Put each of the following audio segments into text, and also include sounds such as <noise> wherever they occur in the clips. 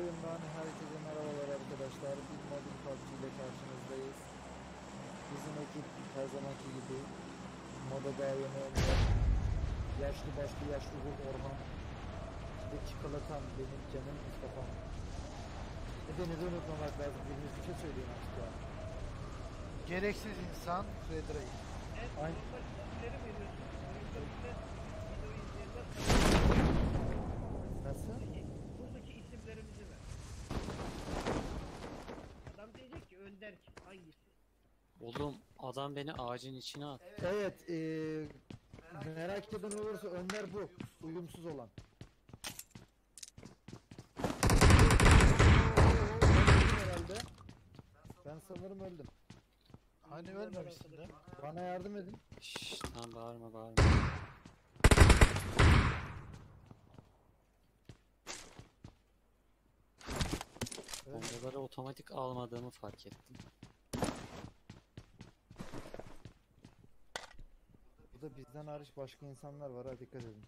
Oyundan herkese merhabalar arkadaşlar. Bir mobil PUBG ile karşınızdayız. Bizim ekip her zamanki gibi moda dayanı yaşlı başlı yaşlı bu Orhan ve çikolatan benim canım Mustafa'm. Nedeni de unutmamak lazım. Biriniz bir şey söyleyin artık ya. Gereksiz insan Red Ray. Aynı. Nasıl? Buradaki isimlerimizi ver. Adam diyecek ki Önder kim? Hangisi? Oğlum adam beni ağacın içine at. Evet, eee merak eden olursa Önder bu. Uyumsuz olan. Herhalde. Ben sanırım öldüm. Hani ölmemişsin de. Bana yardım edin. Şşş tamam bağırma bağırma. Bombaları otomatik almadığımı fark ettim. Burada bizden hariç başka insanlar var ha dikkat edin.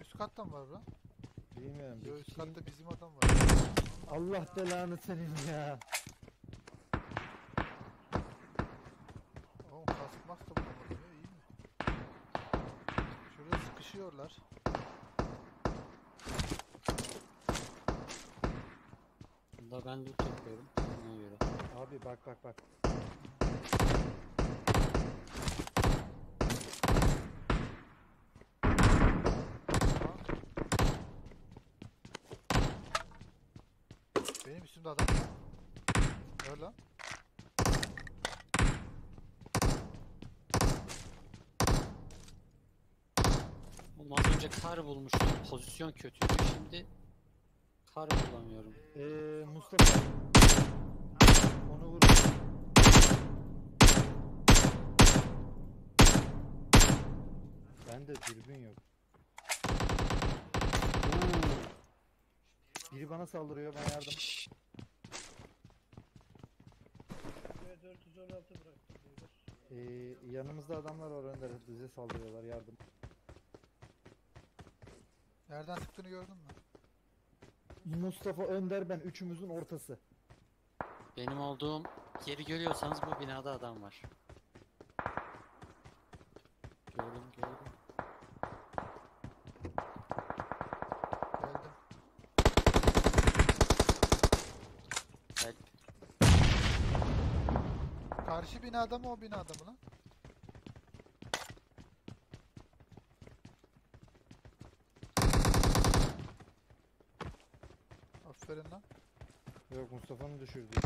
Üst katta mı var lan? Bilmiyorum. Yo bir üst kişiyim. katta bizim adam var. Allah belanı senin ya. Oğlum kasmak da bulamadım ya iyi mi? Şurada sıkışıyorlar. Bunda ben loot yapıyorum. Ona göre. Abi bak bak bak. Benim üstümde adam. Gör lan. Oğlum az önce kar bulmuştum. Pozisyon kötüydü. Şimdi kar bulamıyorum. Eee Mustafa. Onu vur. Bende dürbün yok. Biri bana saldırıyor bana yardım. Şşş, Buraya 416 bıraktım. beyler. Ee, yanımızda adamlar var Önder bize saldırıyorlar yardım. Nereden sıktığını gördün mü? Mustafa Önder ben üçümüzün ortası. benim olduğum yeri görüyorsanız bu binada adam var. Gördüm gördüm. Geldim. Help. Karşı binada mı o binada mı lan? Aferin lan. Yok Mustafa'nın düşürdü.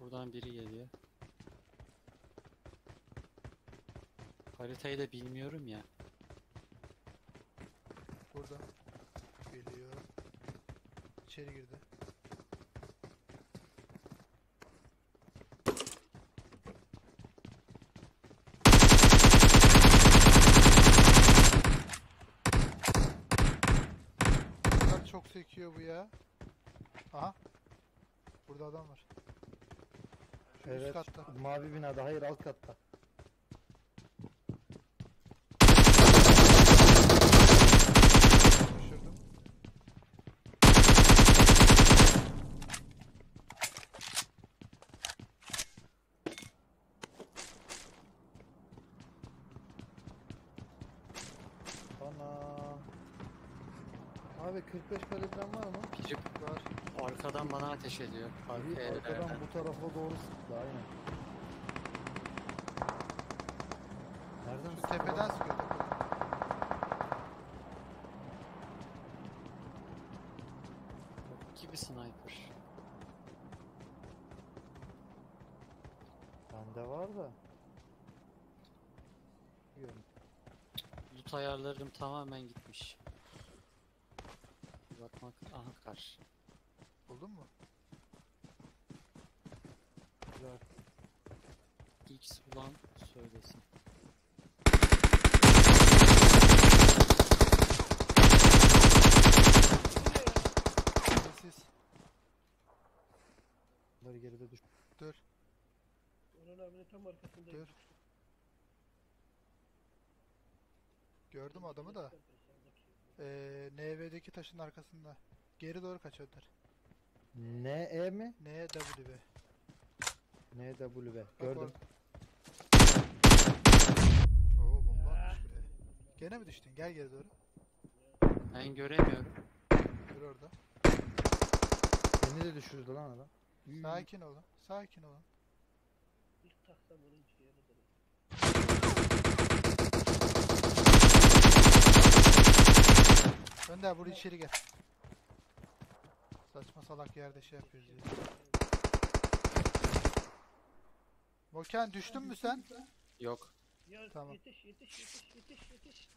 Buradan biri geliyor. Haritayı da bilmiyorum ya. Burada. Geliyor. İçeri girdi. Çok sekiyor bu ya. Burada adam var. Şu üst Evet katta. mavi binada hayır alt katta. Düşürdüm. Ana. Abi 45 kalibren var mı? Biri Var. Arkadan bana ateş ediyor. Biri Arka arkadan evlerden. bu tarafa doğru sıktı aynen. Nereden Şu sıktı tepeden sıkıyor. Bok gibi sniper. Bende var da. Bilmiyorum. Loot ayarlarım tamamen gitmiş. Bir Bakmak aha kar. X bulan söylesin. Bunları geride düş. Dur. Orhan abinin tam arkasındayım. Dur. Gördüm adamı da. Ee, NV'deki taşın arkasında. Geri doğru kaç Önder. N E mi? NW. N W B. Bak Gördüm. Oo bomba atmış buraya. Gene mi düştün? Gel geri doğru. Ben göremiyorum. Dur orada. Beni de düşürdü lan adam. Sakin olun. Sakin olun. İlk taksam onu hiç yere Önder buraya içeri gel. Saçma salak yerde şey yapıyoruz ya. Volkan düştün mü sen? Yok. Ya Tamam. yetiş yetiş yetiş yetiş yetiş.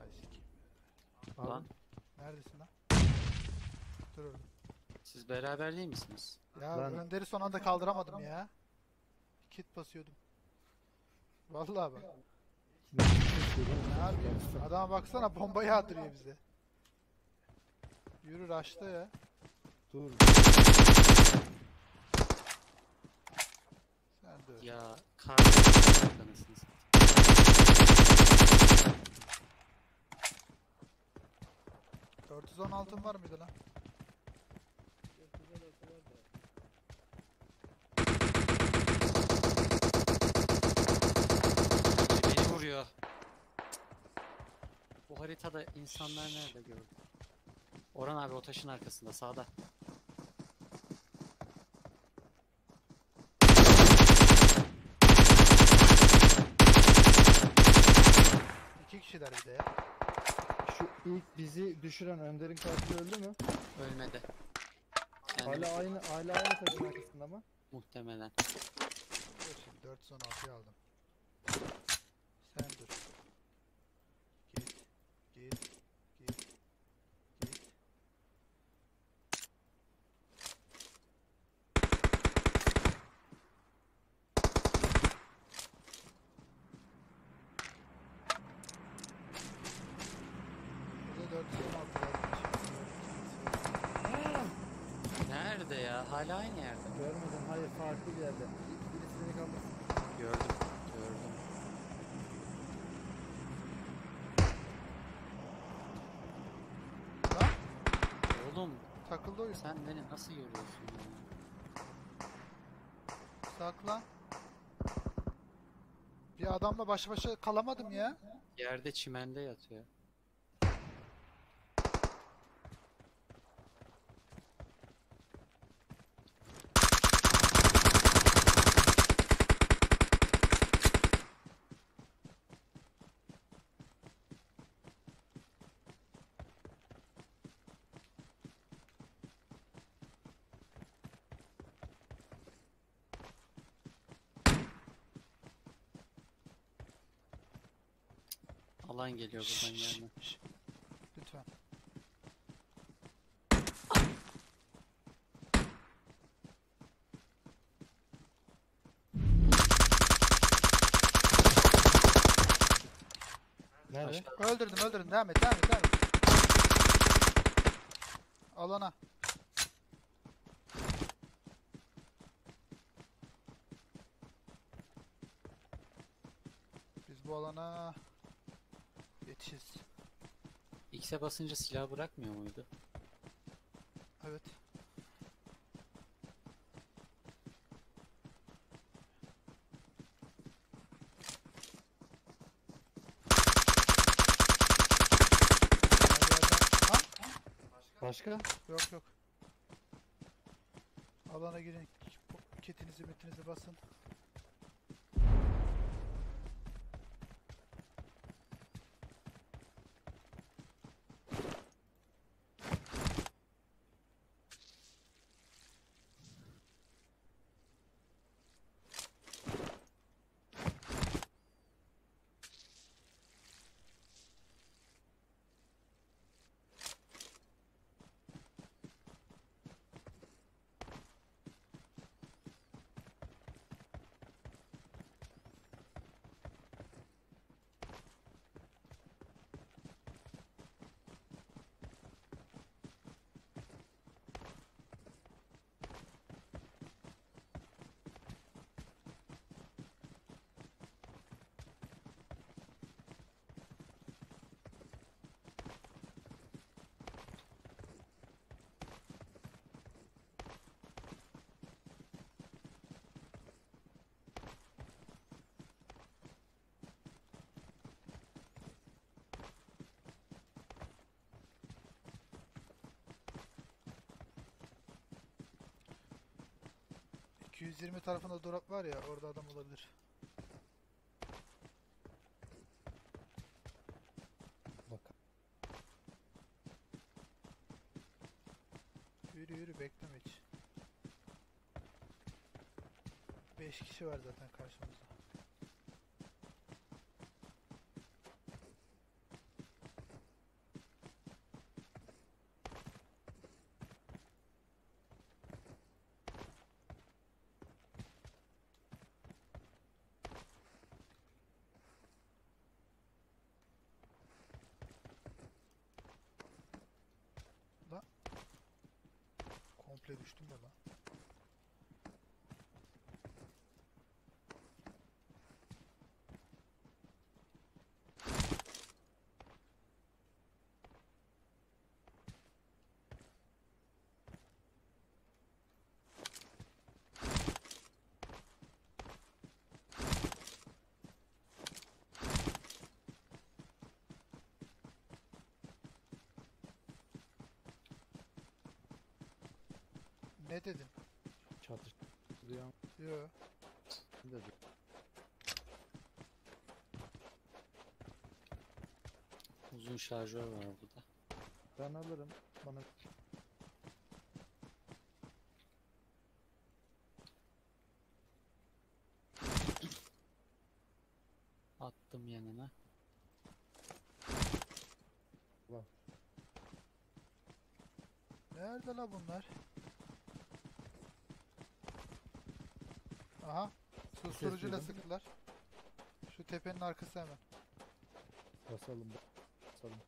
Ay sikeyim. Abi, Lan Neredesin lan? Dur orada. siz beraber değil misiniz? Ya Ben- Önder'i son anda kaldıramadım ya. Kit basıyordum. Vallahi bak. Ne yapıyorsun? Adama baksana bombayı atıyor bize. Yürü raşta ya. Dur. Sen de öyle. Ya anasını satayım. 416'ın var mıydı lan? Beni vuruyor. Bu haritada insanlar nerede gördüm? Orhan abi o taşın arkasında sağda. Kişiler bir de ya. Şu ilk bizi düşüren Önder'in katili öldü mü? Ölmedi. Yani Hala aynı hala aynı taşın arkasında mı? muhtemelen. Dur şimdi 416'yı aldım. Sen dur. Git. Git. Git. Git. Burada 416 var. Hala aynı yerde. Görmedim. Hayır farklı bir yerde. Bir- Birisi beni kaldırsın. Gördüm. Gördüm. Lan Oğlum takıldı oyun. sen beni nasıl görüyorsun ya? Saklan. Bir adamla baş başa kalamadım ya. Yerde çimende yatıyor. Alan geliyor buradan şşş. Lütfen. Nerede? Öldürdüm öldürdüm. Devam et devam et devam et. Alana. Biz bu alana yetişiz. X'e basınca silah bırakmıyor muydu? Evet. Başka? Yok yok. Alana girin. Kitinizi mitinizi basın. 120 tarafında drop var ya orada adam olabilir. Bak. Yürü yürü bekleme hiç. 5 kişi var zaten karşımızda. Komple düştüm de lan. Ne dedin? Çatıştırıyor. Yo. Dedi. Uzun şarjör var burada. Ben alırım. Bana Attım yanına. Nerede la bunlar? Aha. Susturucuyla duydum. sıktılar. Şu tepenin arkası hemen. basalım. Basalım.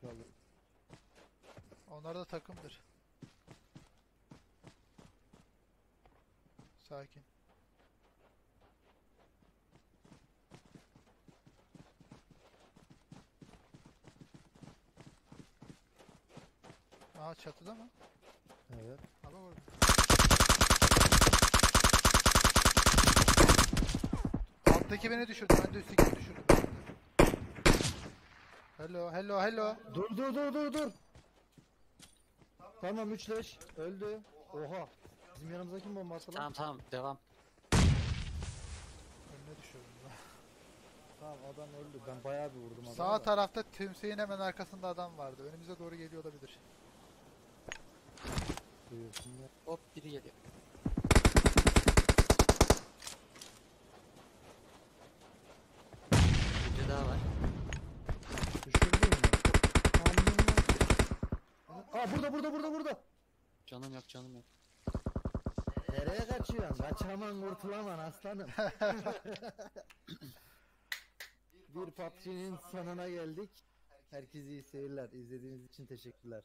Şöyle. Onlar da takımdır. Sakin. Aha çatıda mı? Evet. Ama orada. Alttaki beni düşürdü. Ben de üsttekini düşürdüm. Hello, hello, hello. Dur dur dur dur dur. Tamam 3 leş. Öldü. Oha. Bizim yanımıza kim bomba attı lan? Tamam tamam devam. Önüne düşürdüm. ben. Tamam adam öldü. Ben bayağı bir vurdum adama. Sağ da. tarafta tümseyin hemen arkasında adam vardı. Önümüze doğru geliyor olabilir. Duyuyorsun ya. Hop biri geliyor. Bir daha var. Düşürdün mü? Aa burada burada burada burada. Canım yok canım yok. Nereye kaçıyorsun? Kaçaman kurtulaman aslanım. <laughs> bir PUBG'nin sonuna geldik. Herkese iyi seyirler. İzlediğiniz için teşekkürler.